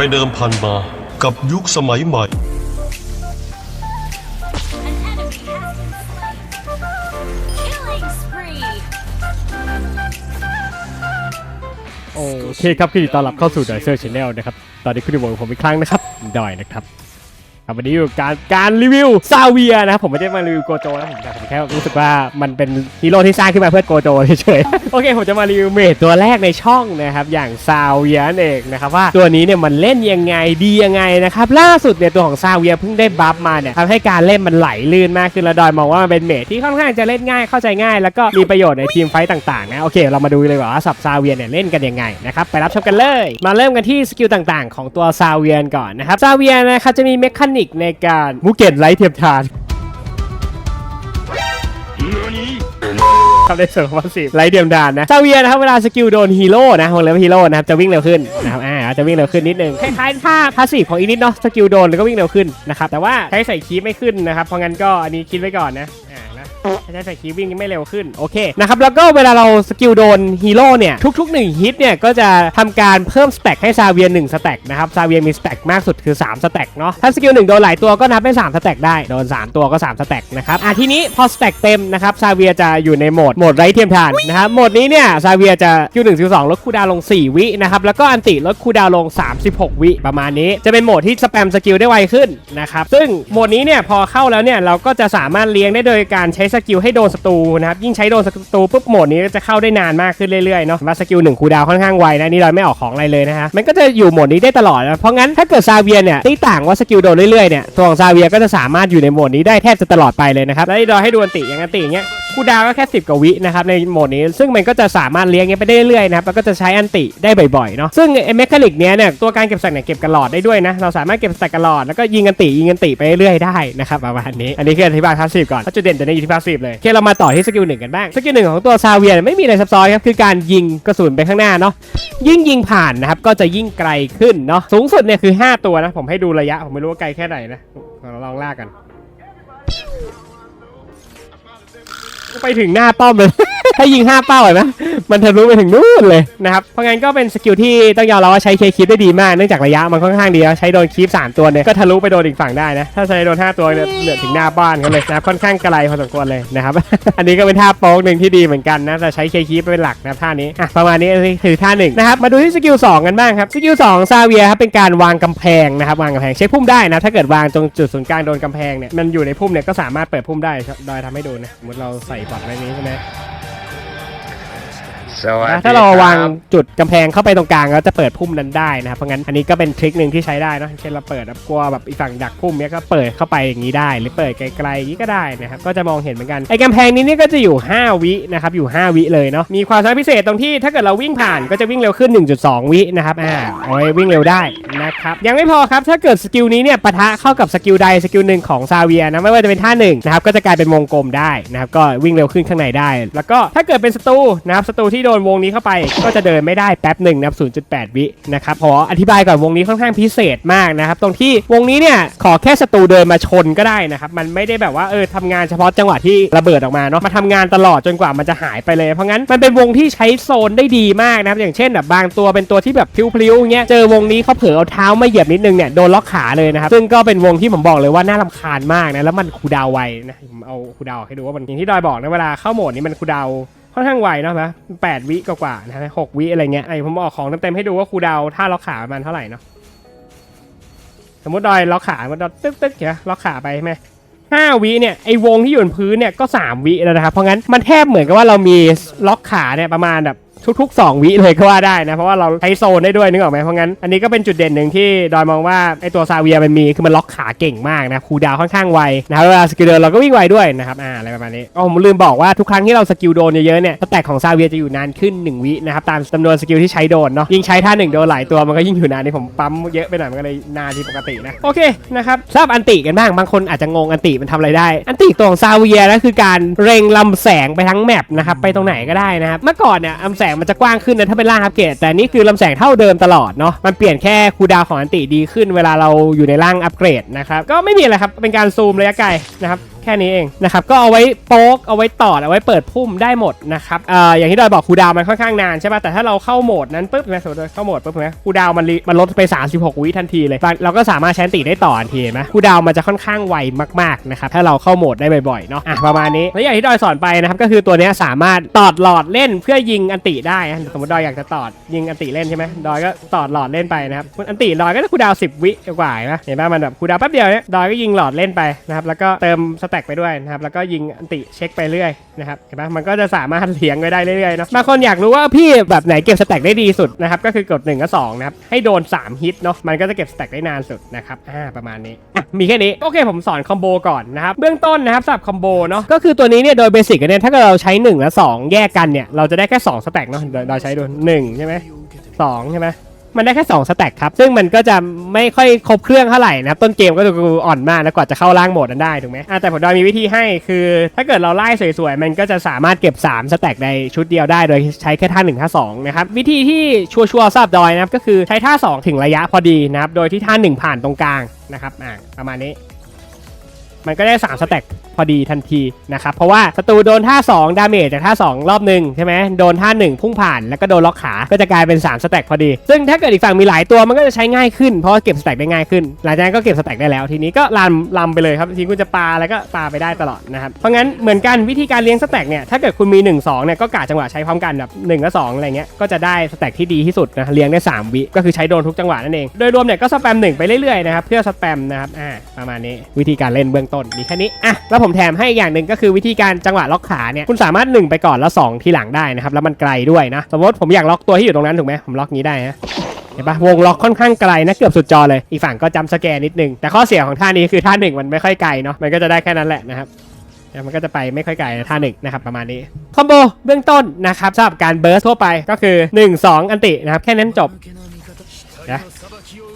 ไปเดิมพันมากับยุคสมัยใหม่ โอเคครับคือต้อนรับเข้าสู่ดอยเซอร์ชาแนลนะครับ ตอนนี้คุณอยู่กับผมอีกครั้งนะครับดอยนะครับ ครับวันนี้อยู่การการรีวิวซาเวียนะครับผมไม่ได้มารีวิวโกโจนะผมแต่ผมแค่รู้สึกว่ามันเป็นฮีโร่ที่สร้างขึ้นมาเพื่อโกโจเฉยๆโอเคผมจะมารีวิวเมทตัวแรกในช่องนะครับอย่างซาเวียนเองนะครับว่าตัวนี้เนี่ยมันเล่นยังไงดียังไงนะครับล่าสุดเนี่ยตัวของซาเวียเพิ่งได้บัฟมาเนี่ยทำให้การเล่นมันไหลลื่นมากขึ้นแล้วดอยมองว่ามันเป็นเมทที่ค่อนข้างจะเล่นง่ายเข้าใจง่าย แล้วก็มีประโยชน์ในทีมไฟต์ต่างๆนะโอเค เรามาดูเลยว่าสับซาเวียเนี่ยเล่นกันยังไงนะครับไปรับชมกันเลย มาเริ่มกันที่สกิลต่างๆ ของตัวซาเวียก่อนนะครับซาเวียนะครับจะมีเมคานิกในการมูเกตไลท์เทียมทานทำได้เสริมพาสซีฟไลท์เทียมทานนะซาเวียนะครับเวลาสกิลโดนฮีโร่นะวงเล็บฮีโร่นะครับจะวิ่งเร็วขึ้นนะครับอ่าจะวิ่งเร็วขึ้นนิดนึงคล้ายๆท่าพาสซีฟของอีนิดเนาะสกิลโดนแล้วก็วิ่งเร็วขึ้นนะครับแต่ว่าใช้ใส่คีย์ไม่ขึ้นนะครับเพราะงั้นก็อันนี้คิดไว้ก่อนนะอ่านะ ใช้ใส่คีวิ่งไม่เร็วขึ้น โอเคนะครับแล้วก็เวลาเราสกิลโดนฮีโร่เนี่ยทุกๆ 1 ฮิตเนี่ยก็จะทำการเพิ่มสแต็กให้ซาเวียน1สแต็กนะครับซาเวียมีสแต็กมากสุดคือ 3 สแต็กเนาะถ้าสกิล1โดนหลายตัวก็นับเป็น3สแต็กได้โดน 3 ตัวก็ 3 สแต็กนะครับอะทีนี้พอสแต็กเต็มนะครับซาเวียจะอยู่ในโหมดโหมดไร้เทียมทานนะครับโหมดนี้เนี่ยซาเวียจะสกิล1สกิล2ลดคูดาวลง 4 วินะครับแล้วก็อันติลดคูดาวลง 36 วิประมาณนี้จะเป็นโหมดที่สแปมสกิลได้ไวขึ้นนะครับซึ่งโหมดนี้เนี่ยพอเข้าแล้วเนี่ยเราก็จะสามารถเลี้ยงได้โดยการใช้สกิลให้โดนศัตรูนะครับยิ่งใช้โดนศัตรูปุ๊บโหมดนี้ก็จะเข้าได้นานมากขึ้นเรื่อยๆเนาะมาสกิลหนึ่งคูดาวค่อนข้างไวนะนี่เราไม่ออกของอะไรเลยนะฮะมันก็จะอยู่โหมดนี้ได้ตลอดนะเพราะงั้นถ้าเกิดซาเวียเนี่ยตีต่างว่าสกิลโดนเรื่อยๆเนี่ยตัวของซาเวียก็จะสามารถอยู่ในโหมดนี้ได้แทบจะตลอดไปเลยนะครับแล้วเราให้ดูอันติอย่างอันติอย่างเงี้ย คูดาวก็แค่ 10กว่าวินะครับในโหมดนี้ ซึ่งมันก็จะสามารถเลี้ยงเงี้ยไปได้เรื่อยๆนะครับแล้วก็จะใช้อันติได้บ่อยๆเนาะซึ่งไอ้เมคานิกเนี้ยเนี่ยตัวการเก็บสแต็กเนี่ยเก็บกันหลอดได้ด้วยนะเราสามารถเก็บสแต็กกันหลอดแล้วก็ยิงอันติยิงอันติไปเรื่อยๆได้นะครับประมาณนี้อันนี้คืออธิบายพาสซีฟก่อนเพราะจุดเด่นจะในอยู่ที่พาสซีฟเลยโอเคเรามาต่อที่สกิลหนึ่งกันบ้างสกิลหนึ่งของตัวซาเวียนไม่มีอะไรซับซ้อนครับคือการยิงกระสุนไปข้างหน้าเนาะยิ่งยิงผ่านนะครับก็จะยิ่งไกลขึ้นเนาะสูงสุดเนี่ยคือ 5 ตัวนะผมให้ดูระยะผมไม่รู้ว่าไกลแค่ไหนนะเราลองลากกัน ไปถึงหน้าป้อมเลยถ้ายิงห้าเป้าเห็นไหมมันทะลุไปถึงนู่นเลยนะครับ เพราะงั้นก็เป็นสกิลที่ต้องยอมรับว่าใช้เคคีปได้ดีมาก เนื่องจากระยะมันค่อนข้างดีแล้วใช้โดนคีปสามตัวเนี่ยก็ทะลุไปโดนอีกฝั่งได้นะ ถ้าใช้โดนห้าตัวเนี่ยเหลือถึงหน้าบ้านเขาเลยนะค่อนข้างไกลพอสมควรเลยนะครับ อันนี้ก็เป็นท่าโป๊กหนึ่งที่ดีเหมือนกันนะแต่ใช้เคคีปเป็นหลักนะท่านี้อะประมาณนี้คือท่าหนึ่งนะครับมาดูที่สกิลสองกันบ้างครับสกิลสองซาเวียครับเป็นการวางกำแพงนะครับวางกำแพงเช็คพุ่มได้นะถ้าเกิดวางตรงจุดศูนย์กลางโดนกำแพงเนี่ยมันอยู่ในพุ่มเนี่ยก็สามารถเปิดพุ่มได้ดอยทำให้ดูนะสมมติเราใส่บอทไว้นี้ใช่ไหม สวัสดีนะถ้าเราคบวางจุดกำแพงเข้าไปตรงกลางก็จะเปิดพุ่มนั้นได้นะครับเพราะงั้นอันนี้ก็เป็นทริคหนึ่งที่ใช้ได้เนอะเช่นเราเปิดแบบกลัวแบบอีกฝั่งดักพุ่มเนี้ยก็เปิดเข้าไปอย่างนี้ได้ หรือเปิดไกลๆอย่างนี้ก็ได้นะครับก็จะมองเห็นเหมือนกันไอ้กำแพงนี้นี่ก็จะอยู่ 5 วินะครับอยู่ 5 วิเลยเนาะมีความสามารถพิเศษตรงที่ถ้าเกิดเราวิ่งผ่านก็จะวิ่งเร็วขึ้น 1.2 วินะครับอ่าเอาไว้วิ่งเร็วได้นะครับยังไม่พอครับถ้าเกิดสกิลนี้เนี่ยปะทะเข้ากับสกิลใดสกิลหนึ่งของซาเวียนะไม่ว่าจะเป็นท่าหนึ่งนะครับก็จะกลายเป็นวงกลมได้นะครับก็วิ่งเร็วขึ้นข้างในได้ แล้วก็ถ้าเกิดเป็นศัตรูนะครับศัตรูที่โดนดนวงนี้เข้าไปก็จะเดินไม่ได้แป๊บหนึ่งนะครับ0.8 วินะครับขออธิบายก่อนวงนี้ค่อนข้างพิเศษมากนะครับตรงที่วงนี้เนี่ยขอแค่ศัตรูเดินมาชนก็ได้นะครับมันไม่ได้แบบว่าเออทำงานเฉพาะจังหวะที่ระเบิดออกมาเนาะมาทำงานตลอดจนกว่ามันจะหายไปเลยเพราะงั้นมันเป็นวงที่ใช้โซนได้ดีมากนะครับอย่างเช่นแบบบางตัวเป็นตัวที่แบบพลิ้วๆเงี้ยเจอวงนี้เขาเผลอเอาเท้ามาเหยียบนิดนึงเนี่ยโดนล็อกขาเลยนะครับซึ่งก็เป็นวงที่ผมบอกเลยว่าน่ารำคาญมากนะแล้วมันคูดาวไวนะผมเอาคูดาวให้ดูว่ามันอย่างที่ดอยบอกนะเวลาเข้าโหมดนี้มันคูดาว ค่อนข้างไวเนาะนะแปดวิกว่าๆนะฮะหกวิอะไรเงี้ยไอผมออกของเต็มๆให้ดูว่าครูดาวถ้าล็อกขาประมาณเท่าไหร่เนาะสมมติดอยล็อกขามันตึ๊กตึ๊กๆเดี๋ยล็อกขาไปใช่ไหมห้าวิเนี่ยไอวงที่อยู่บนพื้นเนี่ยก็สามวิแล้วนะครับเพราะงั้นมันแทบเหมือนกับว่าเรามีล็อกขาเนี่ยประมาณแบบ ทุกๆ 2 วิเลยก็ว่าได้นะ เพราะว่าเราใช้โซนได้ด้วยนึกออกไหมเพราะงั้นอันนี้ก็เป็นจุดเด่นหนึ่งที่ดอยมองว่าไอตัวซาเวียมันมีคือมันล็อกขาเก่งมากนะคูดาวค่อนข้างไวนะครับเวลาสกิลเดินเราก็วิ่งไวด้วยนะครับอ่าอะไรประมาณนี้อ๋อผมลืมบอกว่าทุกครั้งที่เราสกิลโดนเยอะๆเนี่ยสแต็กของซาเวียจะอยู่นานขึ้น 1 วินะครับตามจำนวนสกิลที่ใช้โดนเนาะยิ่งใช้ท่าหนึ่งโดนหลายตัวมันก็ยิ่งอยู่นานนี่ผมปั๊มเยอะไปหน่อยมันก็เลยนานที่ปกตินะโอเคนะครับทราบอันติกันบ้างบางคนอาจจะงงอันติมันทำอะไรได้ อันติตัวของซาเวียนะคือการเร่งลำแสงไปทั้งแมปนะครับไปตรงไหนก็ได้นะครับเมื่อก่อนเนี่ยลำแสงมันจะกว้างขึ้นนะถ้าเป็นล่างอัปเกรดแต่นี่คือลำแสงเท่าเดิมตลอดเนาะมันเปลี่ยนแค่คูดาวของอันติดีขึ้นเวลาเราอยู่ในร่างอัปเกรดนะครับก็ไม่มีอะไรครับเป็นการซูมระยะไกลนะครับ ค่ค่นี้เองนะครับก็เอาไว้โป๊กเอาไว้ตอดเอาไว้เปิดพุ่มได้หมดนะครับเอ่ออย่างที่ดอยบอกคูดาวมันค่อนข้างนานใช่ป่ะแต่ถ้าเราเข้าโหมดนั้นปุ๊บนะสมมติว่าเข้าโหมดปุ๊บนะคูดาวมันรีมันลดไป 36 วิทันทีเลย เราก็สามารถใช้อันติได้ต่อทันทีนไหมคูดาวมันจะค่อนข้างไวมากๆนะครับถ้าเราเข้าโหมดได้บ่อยๆเนาะอะประมาณนี้แล้วอย่างที่ดอยสอนไปนะครับก็คือตัวนี้สามารถตอดหลอดเล่นเพื่อยิงอันติได้นะสมมติดอยอยากจะตอดยิงอันติเล่นใช่ไหมดอยก็ตอดหลอดเล่นไปนะครับอันติดอยก็คูดาว 10 วิกว่าไหมเห็นป่ะมันแบบคูดาวแป๊บเดียวเนี่ยดอยก็ยิงหลอดเล่นไปนะครับแล้วก็เติมสแต็กไปด้วยนะครับแล้วก็ยิงอันติเช็คไปเรื่อยนะครับเห็นไหมมันก็จะสามารถเลี้ยงไว้ได้เรื่อยๆเนาะบางคนอยากรู้ว่าพี่แบบไหนเก็บสแต็กได้ดีสุดนะครับก็คือกด1กับ2นะครับให้โดน 3 ฮิตเนาะมันก็จะเก็บสแต็กได้นานสุดนะครับอ่าประมาณนี้มีแค่นี้โอเคผมสอนคอมโบก่อนนะครับเบื้องต้นนะครับสำหรับคอมโบเนาะก็คือตัวนี้เนี่ยโดยเบสิกเนี่ยถ้าเกิดเราใช้ 1 และ 2 แยกกันเนี่ยเราจะได้แค่2สแต็กเนาะเราใช้โดน1ใช่ไหม2ใช่ไหม มันได้แค่2สแต็กครับ ซึ่งมันก็จะไม่ค่อยครบเครื่องเท่าไหร่นะครับ ต้นเกมก็จะอ่อนมากนะกว่าจะเข้าล่างโหมดนั้นได้ถูกไหมอะแต่ผมดอยมีวิธีให้คือ ถ้าเกิดเราไล่สวยๆ มันก็จะสามารถเก็บ 3 สแต็กในชุดเดียวได้โดยใช้แค่ท่า1ท่า2นะครับ วิธีที่ชัวร์ๆสำหรับดอยนะครับก็คือใช้ท่า 2 ถึงระยะพอดีนะครับโดยที่ท่า 1 ผ่านตรงกลางนะครับอ่าประมาณนี้ มันก็ได้3สแต็ก พอดีทันทีนะครับเพราะว่าศัตรูโดนท่า 2 ดาเมจจากท่า 2 รอบหนึ่งใช่ไหมโดนท่า 1 พุ่งผ่านแล้วก็โดนล็อกขาก็จะกลายเป็น 3 สแต็กพอดี ซึ่งถ้าเกิดอีกฝั่งมีหลายตัวมันก็จะใช้ง่ายขึ้นเพราะเก็บสแต็กได้ง่ายขึ้น หลังจากนั้นก็เก็บสแต็กได้แล้วทีนี้ก็ลำลำไปเลยครับทีคุณจะปาแล้วก็ปาไปได้ตลอดนะครับเพราะงั้นเหมือนกันวิธีการเลี้ยงสแต็กเนี่ยถ้าเกิดคุณมี 1 2เนี่ยก็กะจังหวะใช้พร้อมกันแบบ1กับ2อะไรเงี้ยก็จะได้สแต็กที่ดีที่สุดนะเลี้ยงได้ 3 วิก็คือใช้โดนทุกจังหวะนั่นเองโดยรวมเนี่ยก็สแปมหนึ่งไปเรื่อยๆนะครับเพื่อสแปมนะครับอ่าประมาณนี้วิธีการเล่นเบื้องต้นมีแค่นี้อะแล้วผมแถมให้อีกอย่างหนึ่งก็คือวิธีการจังหวะล็อกขาเนี่ยคุณสามารถ 1 ไปก่อนแล้ว 2 ทีหลังได้นะครับแล้วมันไกลด้วยนะสมมติผมอยากล็อกตัวที่อยู่ตรงนั้นถูกไหมผมล็อกนี้ได้นะเห็นปะวงล็อกค่อนข้างไกลนะเกือบสุดจอเลย อีกฝั่งก็จำสแกนนิดนึง แต่ข้อเสียของท่านี้คือท่าหนึ่งมันไม่ค่อยไกลเนาะมันก็จะได้แค่นั้นแหละนะครับมันก็จะไปไม่ค่อยไกลท่าหนึ่งนะครับประมาณนี้คอมโบเบื้องต้นนะครับสำหรับการเบิร์สทั่วไปก็คือ 1 2 อันตินะครับแค่นั้นจบนะ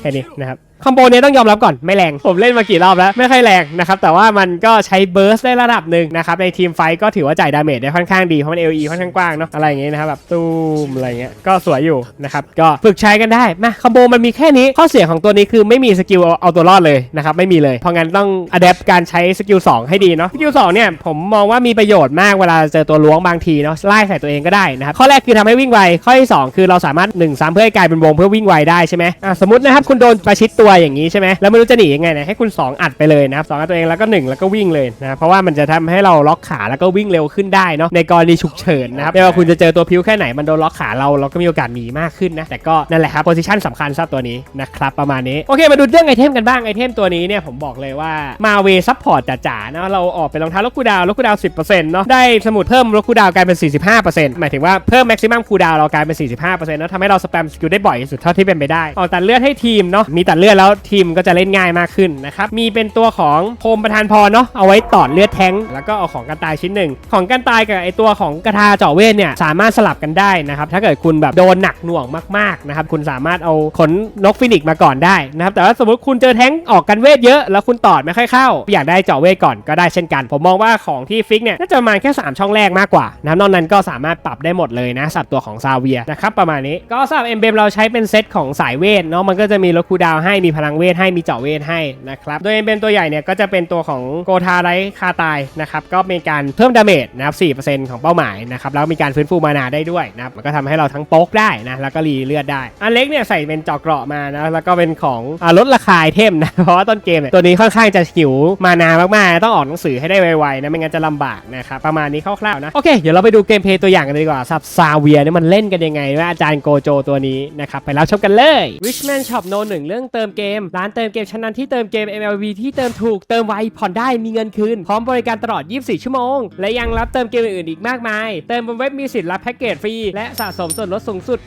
แค่นี้นะครับ คอมโบเนี้ยต้องยอมรับก่อนไม่แรง ผมเล่นมากี่รอบแล้ว ไม่ค่อยแรงนะครับ แต่ว่ามันก็ใช้เบิร์สได้ระดับหนึ่งนะครับ ในทีมไฟท์ก็ถือว่าจ่ายดาเมจได้ค่อนข้างดี เพราะมัน LE ค่อนข้างกว้างเนาะอะไรอย่างเงี้ยนะครับแบบตูมอะไรเงี้ยก็สวยอยู่นะครับก็ฝึกใช้กันได้มาคอมโบมันมีแค่นี้ข้อเสียของตัวนี้คือไม่มีสกิลเอาเอาตัวรอดเลยนะครับไม่มีเลย เพราะงั้นต้องอัดแอปการใช้สกิล2ให้ดีเนาะสกิล2เนี่ยผมมองว่ามีประโยชน์มากเวลาเจอตัวล้วงบางทีเนาะไล่ใส่ตัวเองก็ได้นะครับข้อแรกคือทำให้วิ่งไวข้อที่สองคือเราสามารถ1 3เพื่อให้กลายเป็นวงเพื่อวิ่งไวได้ใช่ไหมอะสมมตินะครับคุณโดนประชิดตัวอย่างนี้ใช่ไหมแล้วไม่รู้จะหนียังไงนี่ยให้คุณ 2 อัดไปเลยนะครับสองอัดตัวเองแล้วก็ 1 แล้วก็วิ่งเลยนะเพราะว่ามันจะทำให้เราล็อกขาแล้วก็วิ่งเร็วขึ้นได้เนาะในกรณีฉุกเฉินนะครับไม่ว่าคุณจะเจอตัวพิ้วแค่ไหนมันโดนล็อกขาเราเราก็มีโอกาสหนีมากขึ้นนะแต่ก็นั่นแหละครับโพซิชันสำคัญสำหรับตัวนี้นะครับประมาณนี้โอเคมาดูเรื่องไอเทมกันบ้างไอเทมตัวนี้เนี่ยผมบอกเลยว่ามาเวซัพพอร์ตจ๋าๆนะเราออกเป็นรองเท้าลดคูดาวน์ลดคูดาวน์10%เนาะได้สมุดเพิ่มลดคูลดาวน์กลายเป็น 45%หมายถึงว่าเพิ่มแม็กซิมัมคูดาวเรากลายเป็น 45%เนาะทำให้เราสแปมสกิลได้บ่อยที่สุดเท่าที่เป็นไปได้ออกตัดเลือดให้ทีมเนาะมีตัดเลือดแล้วทีมก็จะเล่นง่ายมากขึ้นนะครับ มีเป็นตัวของโคมประธานพรเนาะเอาไว้ตอดเลือดแทงแล้วก็เอาของกันตายชิ้นหนึ่ง ของกันตายกับไอตัวของกระทาเจาะเวทเนี่ยสามารถสลับกันได้นะครับ ถ้าเกิดคุณแบบโดนหนักหน่วงมากๆนะครับ คุณสามารถเอาขนนกฟินิกมาก่อนได้นะครับ แต่ว่าสมมติคุณเจอแทงออกกันเวทเยอะ แล้วคุณตอดไม่ค่อยเข้า อยากได้เจาะเวทก่อนก็ได้เช่นกัน ผมมองว่าของที่ฟิกเนี่ยน่าจะประมาณแค่ 3 ช่องแรกมากกว่านะครับนอกนั้นก็สามารถปรับได้หมดเลยนะสับตัวของซาเวียนะครับประมาณนี้ก็สำหรับเอ็มเบมเราใช้เป็นเซตของสายเวทเนาะมันก็จะมีลดคูดาวให้มีพลังเวทให้มีเจาะเวทให้นะครับโดยเอ็มเบมตัวใหญ่เนี่ยก็จะเป็นตัวของโกทาไรคาตายนะครับก็มีการเพิ่มดาเมจนะครับ4%ของเป้าหมายนะครับแล้วมีการฟื้นฟูมานาได้ด้วยนะครับมันก็ทำให้เราทั้งโป๊กได้นะแล้วก็รีเลือดได้อันเล็กเนี่ยใส่เป็นเจาะเกราะมานะแล้วก็เป็นของอลดราคาไอเทมนะเพราะว่าต้นเกมเนี่ยตัวนี้ค่อนข้างจะหิวมานามากๆ ต้องออกหนังสือให้ได้ไวๆนะไม่งั้นจะลำบากนะครับประมาณนี้คร่าวๆนะโอเคเดี๋ยวเราไปดูเกมเพย์ตัวอย่างกันดีกว่าสับซาเวียเนี่ยมันเล่นกันยังไงว่าอาจารย์โกโจตัวนี้นะครับไปรับชมกันเลย Richman Shop No 1เรื่องเติมเกม ร้านเติมเกมชั้นนำที่เติมเกม MLB ที่เติมถูกเติมไวผ่อนได้มีเงินคืน พร้อมบริการตลอด 24 ชั่วโมง และยังรับเติมเกมอื่นๆอีกมากมาย เติมบนเว็บมีสิทธิ์รับแพ็กเกจฟรี และสะสมส่วนลดสูงสุด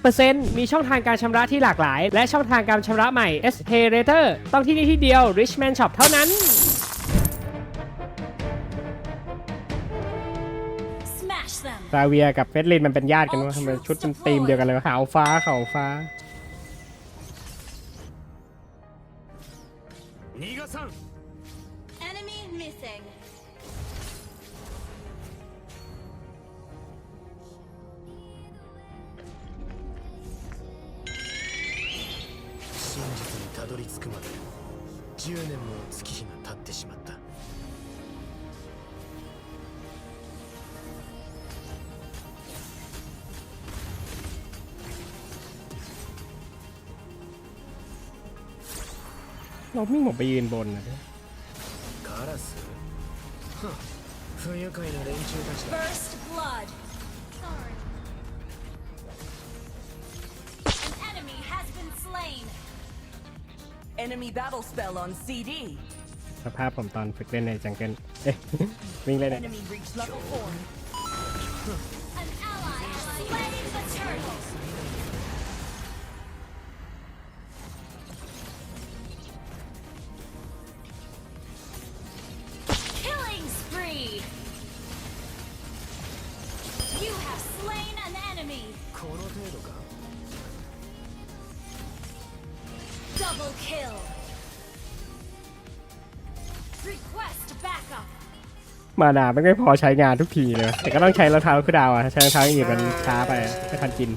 25%มีช่องทางการชำระที่หลากหลาย และช่องทางการชำระใหม่ S Pay Later ต้องที่นี่ที่เดียว Richman Shop เท่านั้น Smash them. ซาเวียกับเฟสลินมันเป็นญาติกันวะทำไมชุดเป็นธีมเดียวกันเลยวะขาวฟ้าขาวฟ้า เรามิ่งผมไปยืนบนนะ カラスふん不愉快な連中たちだ First blood. Sorry. An enemy has been slain. Enemy battle spell on CD. สภาพผมตอนฝึกเล่นในจังเกิลเอ๊ะ วิ่งเล่นเนี่ย Enemy reached level 4. An ally has slain the turtle. enemy. Double kill. Request backup. มาดาไม่ได้พอใช้งานทุกทีเลย แต่ก็ต้องใช้รองเท้าคือดาวอะ ใช้รองเท้าอีกมันช้าไปไม่ทันกิน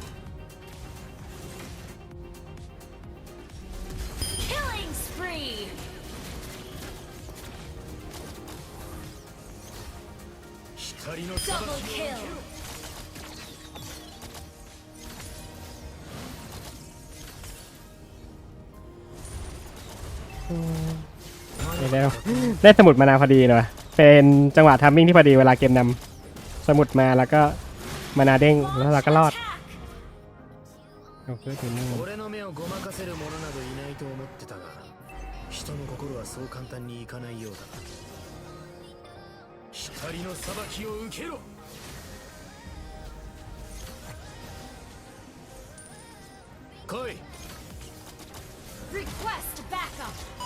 ได้แล้วได้สมุดมานาพอดีเลยว่ะเป็นจังหวะทัมมิ่งที่พอดีเวลาเกมนำสมุดมาแล้วก็มานาเด้งแล้วเราก็รอด Attack. เอาเพื่อถึงนี่ 俺の目をごまかせる者などいないと思ってたが人の心はそう簡単にいかないようだ光の裁きを受けろ来い Request backup.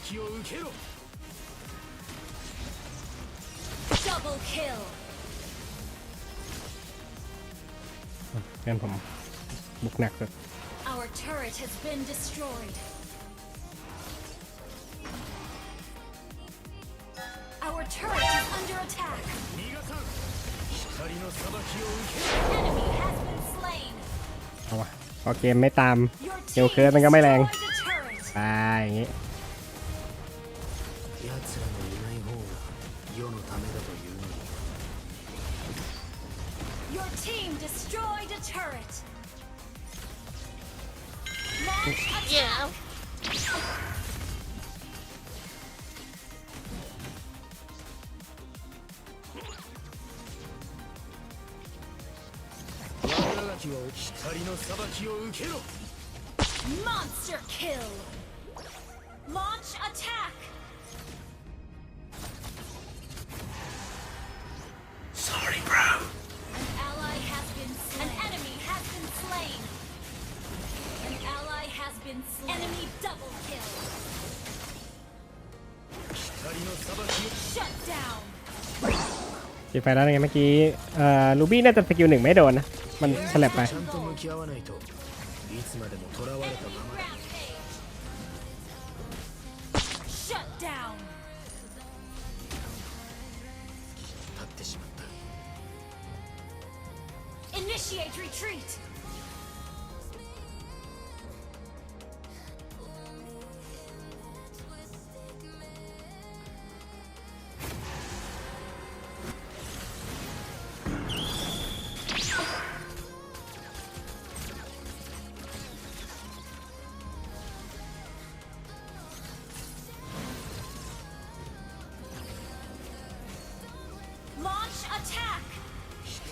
きを受けろ Double kill. เพื่อนผมบุกหนักสุด Our turret has been destroyed. Our turret is under attack. 逃がさん光の裁きを受け Enemy has been slain. เอาวะพอเกมไม่ตาม Your เดี๋ยว team เคิร์ดมันก็ไม่แรง destroyed the turret. ตายอย่างงี้ turret. yeah. Monster kill! Launch attack! been slain. Enemy double kill. 光の裁きを Shut down. จีไฟแล้วไงเมื่อกี้เอ่อลูบี้น่าจะสกิลหนึ่งไม่โดนนะ มันฉลับไป ちゃんと向き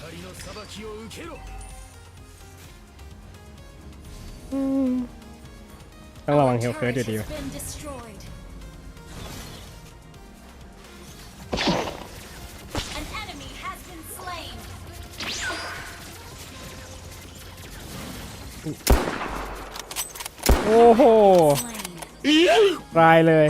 光の裁きを受けろ ต้องระวังเฮล Our เคิร์ดอยู่ turret ดี has been destroyed. An enemy has been slain. โอ้โห Slain. ตายเลย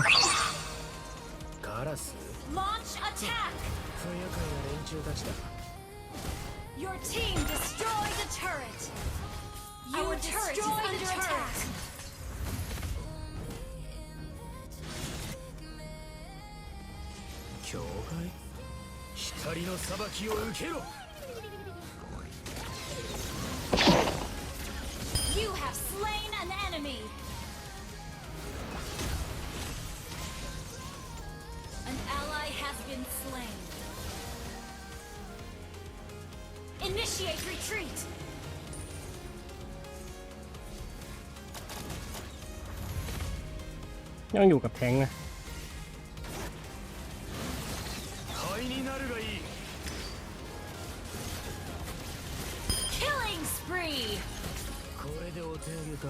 境界光の裁きを受けろ You have slain an enemy! An ally has been slain. Initiate retreat! Nhớ nhu cặp thẹn nè これでお手上げか。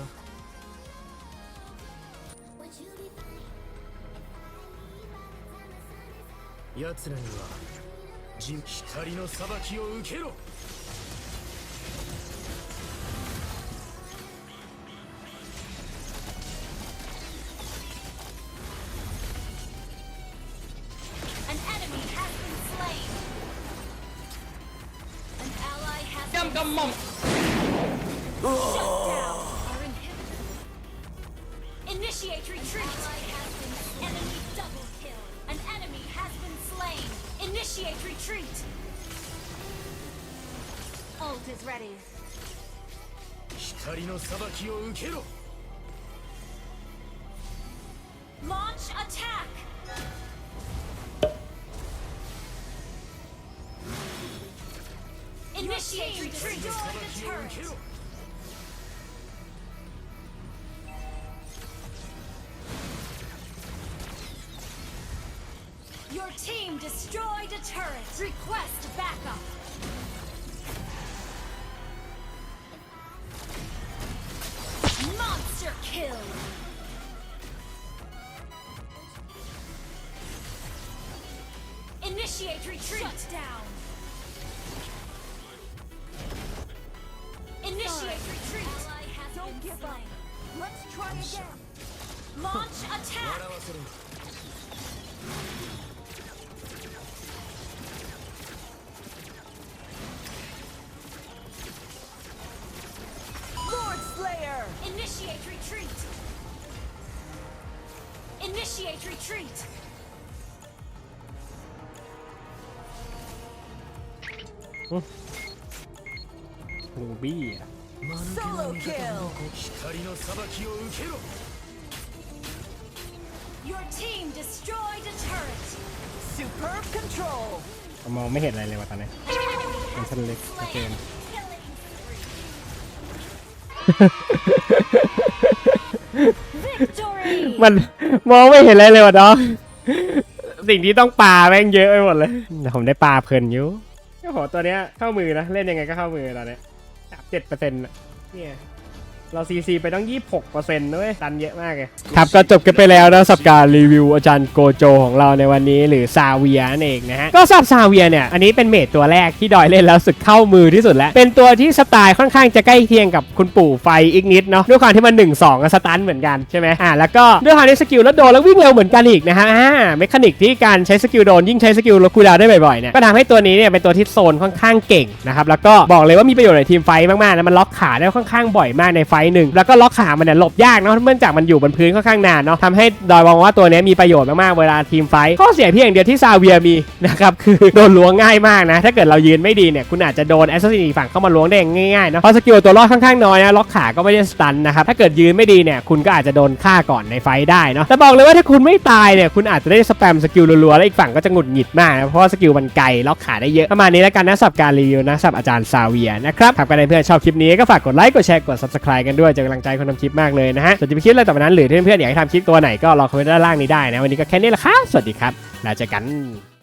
奴らには人光の裁きを受けろ。Initiate retreat. Enemy double kill. An enemy has been slain. Initiate retreat. Ult is ready. 光の裁きを受けろ Launch attack. Initiate retreat. Destroy 裁 the きを受け turret. Request backup. Monster kill. Initiate retreat. Shut down. Initiate retreat. Don't give up. Let's try again. Launch attack. Initiate retreat! Ruby. Solo kill! Your team destroyed a turret! Superb control! มองไม่เห็นอะไรเลยว่ะตอนนี้เป็นชั้นเล็กชัดเจน Killing spree. มันมองไม่เห็นอะไรเลยว่ะน้องสิ่งที่ต้องปาแม่งเยอะไปหมดเลยแต่ผมได้ปลาเพลินอยู่โอ้โหตัวเนี้ยเข้ามือนะ เล่นยังไงก็เข้ามือตอนเนี้ยเจ็ดเปอร์เซ็นต์เนี่ย เราซีซีไปต้อง 26เปอร์เซ็นต์ด้วยตันเยอะมากเลยครับก็จบกันไปแล้วนะสับการรีวิวอาจารย์โกโจของเราในวันนี้หรือซาเวียนั่นเองนะฮะ ก็สำหรับซาเวียเนี่ย อันนี้เป็นเมจตัวแรกที่ดอยเล่นแล้วสึกเข้ามือที่สุดแล้ว เป็นตัวที่สไตล์ค่อนข้างจะใกล้เคียงกับคุณปู่ไฟอีกนิดเนาะด้วยความที่มัน 1 2กับสตันเหมือนกันใช่ไหมอ่าแล้วก็ด้วยความที่สกิลแล้วโดนแล้ววิ่งเร็วเหมือนกันอีกนะฮะอ่าเมคานิกที่การใช้สกิลโดนยิ่งใช้สกิลลดคูลดาวน์ได้บ่อยๆเนี่ยก็ทำให้ตัวนี้เนี่ยเป็นตัวที่โซนค่อนข้างเก่งนะครับแล้วก็บอกเลยว่ามีประโยชน์ในทีมไฟมากๆนะมันล็อกขาได้ค่อนข้างบ่อยมากในไฟหนึ่งแล้วก็ล็อกขามันเนี่ยหลบยากเนาะเนื่องจากมันอยู่บนพื้นค่อนข้างนานเนาะทำให้ดอยมองว่าตัวนี้มีประโยชน์มากๆเวลาทีมไฟข้อเสียเพียงเดียวที่ซาเวียมีนะครับคือโดนล้วงง่ายมากนะ ถ้าเกิดเรายืนไม่ดีเนี่ยคุณอาจจะโดนแอสซัสซินอีฝั่งเข้ามาล้วงได้ง่ายๆเนาะเพราะสกิลตัวรอดค่อนข้างน้อยนะล็อกขาก็ไม่ได้สตันนะครับถ้าเกิดยืนไม่ดีเนี่ยคุณก็อาจจะโดนฆ่าก่อนในไฟได้เนาะแต่บอกเลยว่าถ้าคุณไม่ตายเนี่ยคุณอาจจะได้สแปมสกิลรัวๆแล้วอีกฝั่งก็จะหงุดหงิดมากนะเพราะสกิลมันไกลล็อกขาได้เยอะประมาณนี้แล้วกันนะสับการรีวิวนะสับอาจารย์ซาเวียนะครับถ้าใครเพื่อนชอบคลิปนี้ก็ฝากกดไลค์กดแชร์กด subscribe กันด้วยจะกำลังใจคนทำคลิปมากเลยนะฮะส่วนจะไปคิดอะไรต่อไปนั้นหรือเพื่อนๆอยากให้ทำคลิปตัวไหนก็รอคอมเมนต์ด้านล่างนี้ได้นะวันนี้ก็แค่นี้แหละครับสวัสดีครับแล้วเจอกัน